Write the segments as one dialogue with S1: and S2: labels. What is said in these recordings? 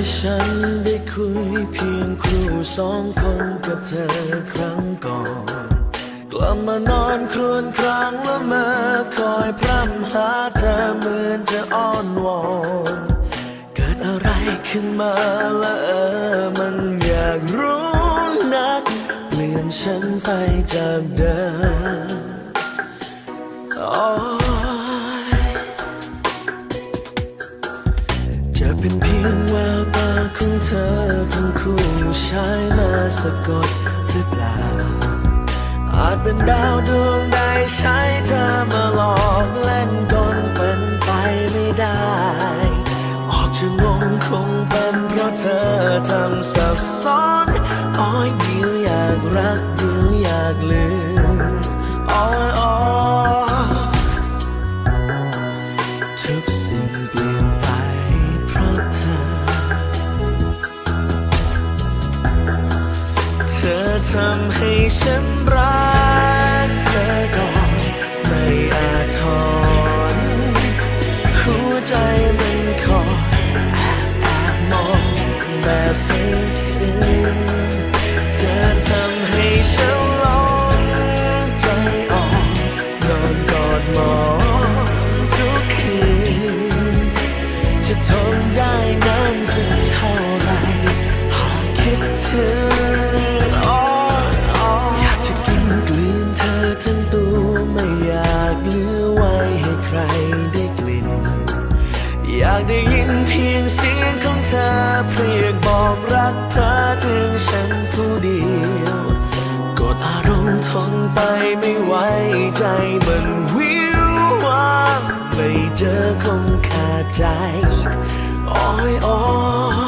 S1: ที่ฉันได้คุยเพียงครูสองคนกับเธอครั้งก่อน กลับมานอนครวญครางละเมอคอยพร่ำหาเธอเหมือนจะอ้อนวอนเกิดอะไรขึ้นมาละเออมันอยากรู้นัก เปลี่ยนฉันไปจากเดิมโเป็นเพียงแววตาของเธอทั้งคู่ใช้มาสะกดหรือเปล่า อาจเป็นดาวดวงใดใช้เธอมาหลอกเล่นกลเป็นไปไม่ได้ ออกจะงงคงเป็นเพราะเธอทำสับซ้อนอ้อยเดียวอยากรักเดียวอยากลืม ฉันผู้เดียว กดอารมณ์ทนไปไม่ไหวใจมันวิวว่างไม่เจอคงขาดใจอ้อยอ้อย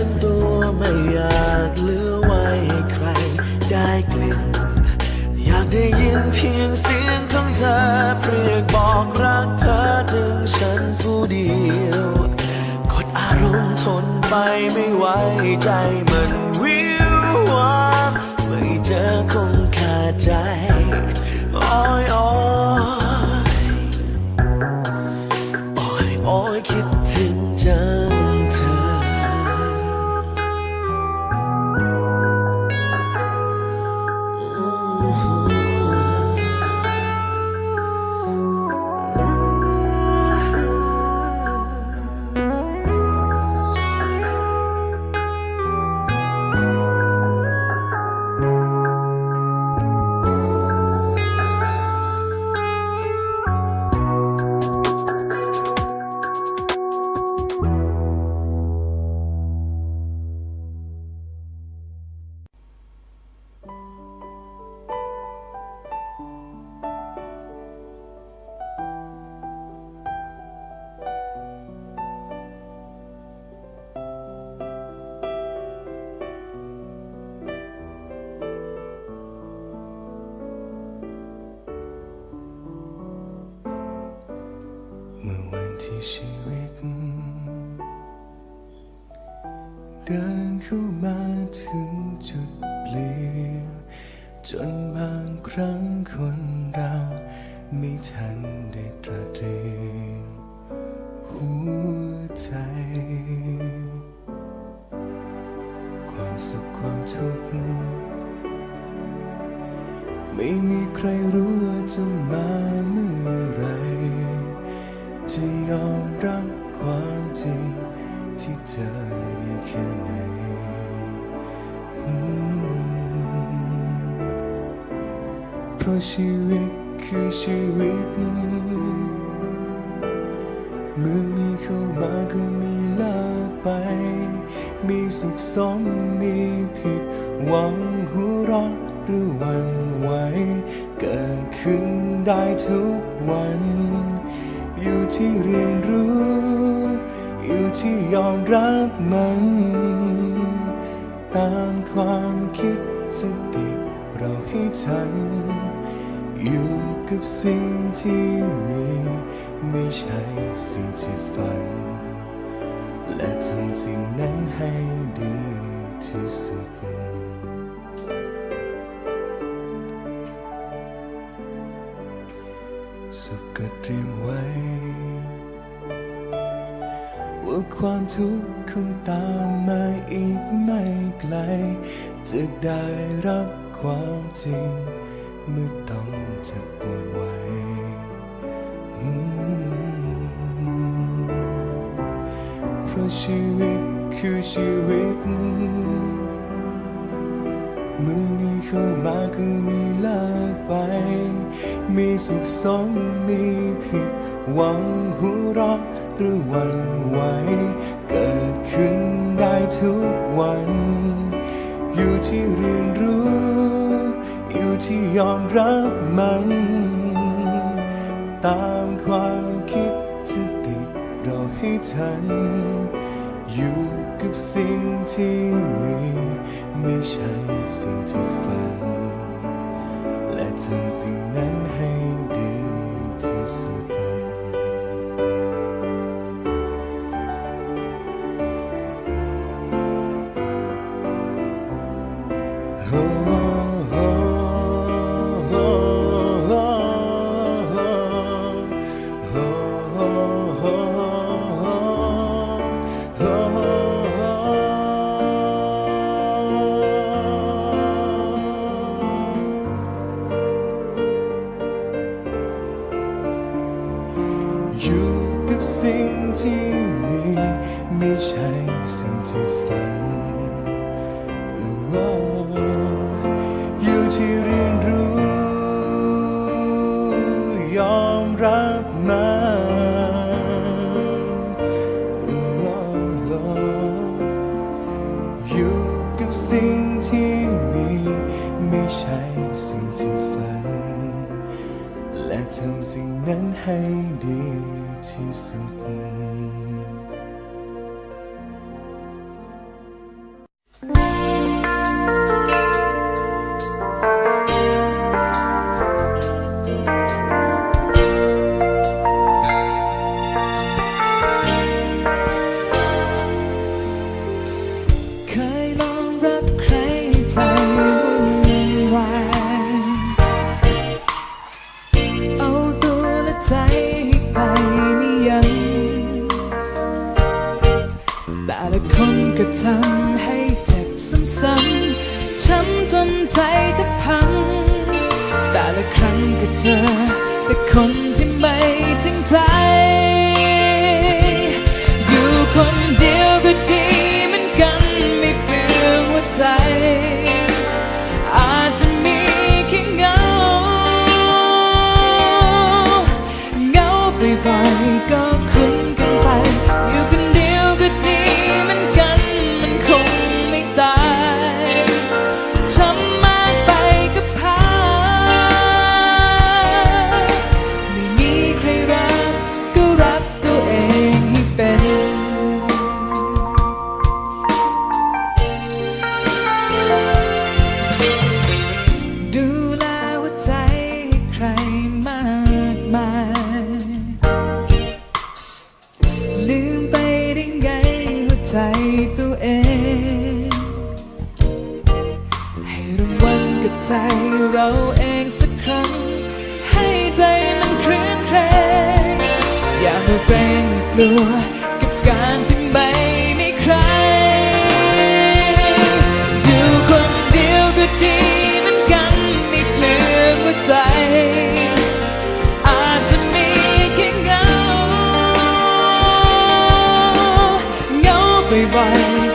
S1: ทั้งตัวไม่อยากเหลือไว้ให้ใครได้กลิ่น อยากได้ยินเพียงเสียงของเธอเรียกบอกรักเพ้อถึงฉันผู้เดียวกดอารมณ์ทนไปไม่ไหวใจมันวิววามไม่เจอคงขาดใจอ้ยอ้ย เมื่
S2: อวันที่ชีวิต เดินเข้ามาถึงจุดเปลี่ยน จนบางครั้งคนเราไม่ทันได้ตระเตรียมหัวใจ ความสุขความทุกข์ไม่มีใครรู้ว่าจะมา จะยอมรับความจริงที่เจอได้แค่ไหนเพราะชีวิตคือชีวิต เมื่อมีเข้ามาก็มีเลิกไป มีสุขสมมีผิดหวังหัวเราะหรือหวันไหวเกิดขึ้นได้ทุกวัน อยู่ที่เรียนรู้ อยู่ที่ยอมรับมัน ตามความคิดสติเราให้ทัน อยู่กับสิ่งที่มี ไม่ใช่สิ่งที่ฝัน และทำสิ่งนั้นให้ดีที่สุด ความทุกข์คงตามมาอีกไม่ไกล จะได้รับความจริง เมื่อต้องเจะปวดไว้ เพราะชีวิตคือชีวิต เมื่อมีเข้ามาก็มีเลิกไป มีสุขสมมีผิดหวังหัวเราะ หรือวันไหวเกิดขึ้นได้ทุกวัน อยู่ที่เรียนรู้ อยู่ที่ยอมรับมัน ตามความคิดสติเราให้ทัน อยู่กับสิ่งที่มี ไม่ใช่สิ่งที่ฝัน และทำสิ่งนั้นให้ดีที่สุด รั
S3: ครั้งก็เจอแต่คนที่ไม่จริงใจอยู่ ใจเราเองสักครั้ง ให้ใจมันเคลื่อนเครงอย่ามาเกรงกลัวกับการที่ไม่มีใคร อยู่คนเดียวก็ดีเหมือนกันไม่เปลืองหัวใจ อาจจะมีแค่เงา เงาบ่อย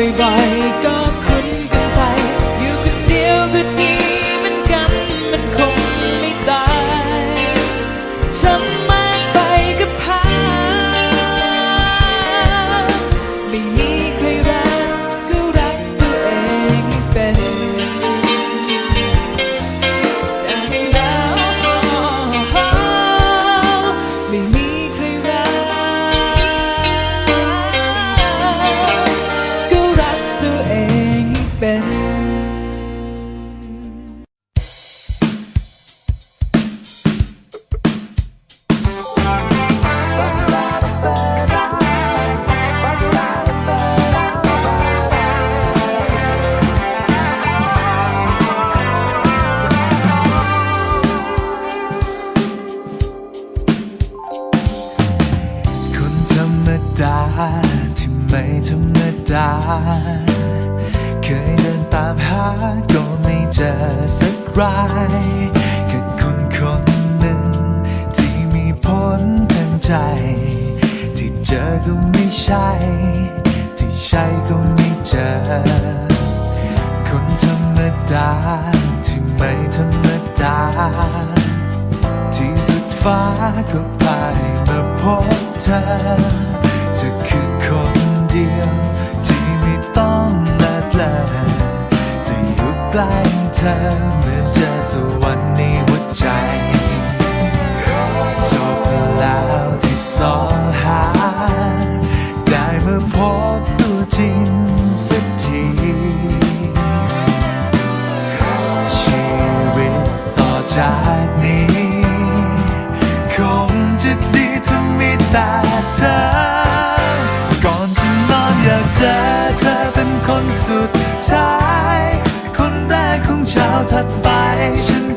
S3: เแค่คนคนหนึ่ง
S2: ที่มีผลทางใจ ที่เจอก็ไม่ใช่ ที่ใช่ก็ไม่เจอ คนธรรมดา ที่ไม่ธรรมดา ที่สุดฟ้าก็พายมาพบเธอเธอคือคนเดียว ที่ไม่ต้องละเลอแต่อยู่ใกล้เธอ สวรรค์ในหัวใจ จบแล้วที่สองหา ได้มาพบตัวจริงสักทีชีวิตต่อจากนี้ คงจะดีถ้ามีแต่เธอ ก่อนจะนอนอยากเจอเธอเป็นคนสุดท้าย คนแรกของเช้าถัดไป ฉั